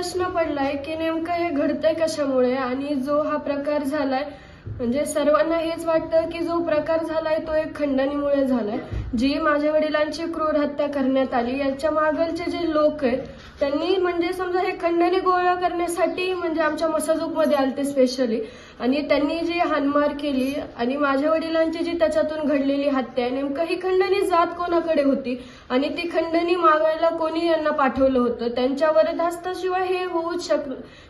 प्रश्न पडलाय की नेमकं हे घडतंय कशामुळे? आणि जो हा प्रकार झालाय म्हणजे सर्वांना हेच वाटतं की जो प्रकार झालाय तो एक खंडणीमुळे झालाय. जी माझ्या वडिलांची क्रूर हत्या करण्यात आली याच्या मागलचे जे लोक आहेत त्यांनी म्हणजे समजा हे खंडणी गोळा करण्यासाठी म्हणजे आमच्या मसाजूकमध्ये आलते स्पेशली आणि त्यांनी जी हानमार केली आणि माझ्या वडिलांची जी त्याच्यातून घडलेली हत्या आहे नेमकं ही खंडणी जात कोणाकडे होती? आणि ती खंडणी मागायला कोणी यांना पाठवलं होतं? त्यांच्या वरदास्ताशिवाय हे होऊच शक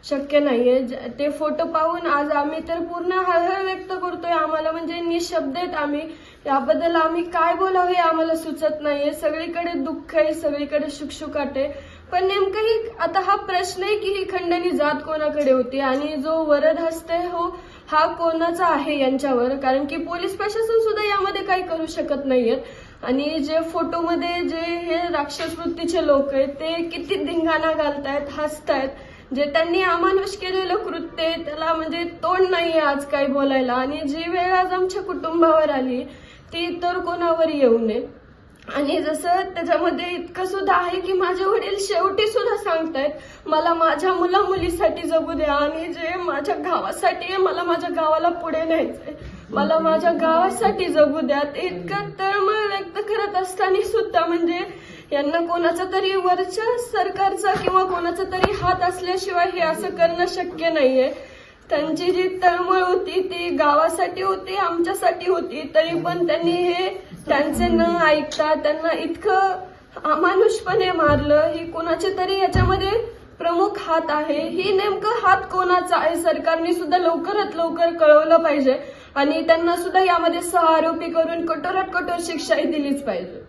शक्य नाहीये. ज- ते फोटो पाहून आज आम्ही तर पूर्ण आग्रह व्यक्त करतोय आम्हाला म्हणजे निशब्द आहेत आम्ही. याबद्दल आम्ही काय बोलावे आम्हाला सुचत नाहीये. सगळीकडे दुःख आहे सगळीकडे शुकशुकाट आहे. पण नेमकं ही आता हा प्रश्न आहे की ही खंडणी जात कोणाकडे होती? आणि जो वरद हस्ते हो हा कोणाचा आहे यांच्यावर? कारण की पोलीस प्रशासन सुद्धा यामध्ये काही करू शकत नाहीयेत. आणि जे फोटोमध्ये जे हे राक्षस वृत्तीचे लोक आहेत ते किती धिंगाणा घालतायत हसतायत. जे त्यांनी अमानुष केलेलं कृत्य आहे, त्याला म्हणजे तोंड नाही आज काही बोलायला. आणि जी वेळ आज आमच्या कुटुंबावर आली ती इतर कोणावर येऊ नये. आणि जसं त्याच्यामध्ये इतकं सुद्धा आहे की माझे वडील शेवटी सुद्धा सांगतायत मला माझ्या मुला मुलीसाठी जगू द्या. आणि जे माझ्या गावासाठी आहे मला माझ्या गावाला पुढे न्यायचंय. मला माझ्या गावासाठी जगू द्या. ते इतकं तळमळ व्यक्त करत असताना सुद्धा म्हणजे यांना कोणाचा तरी वरच्या सरकारचा किंवा कोणाचा तरी हात असल्याशिवाय हे असं करणं शक्य नाहीये. त्यांची जी तळमळ होती ती गावासाठी होती आमच्यासाठी होती. तरी पण त्यांनी हे त्यांचे न ऐकता त्यांना इतकं अमानुषपणे मारलं. ही कोणाचे तरी याच्यामध्ये प्रमुख हात आहे. ही नेमकं हात कोणाचा आहे? सरकारने सुद्धा लवकरात लवकर कळवलं पाहिजे. आणि त्यांना सुद्धा यामध्ये सह आरोपी करून कठोरात कठोर शिक्षाही दिलीच पाहिजे.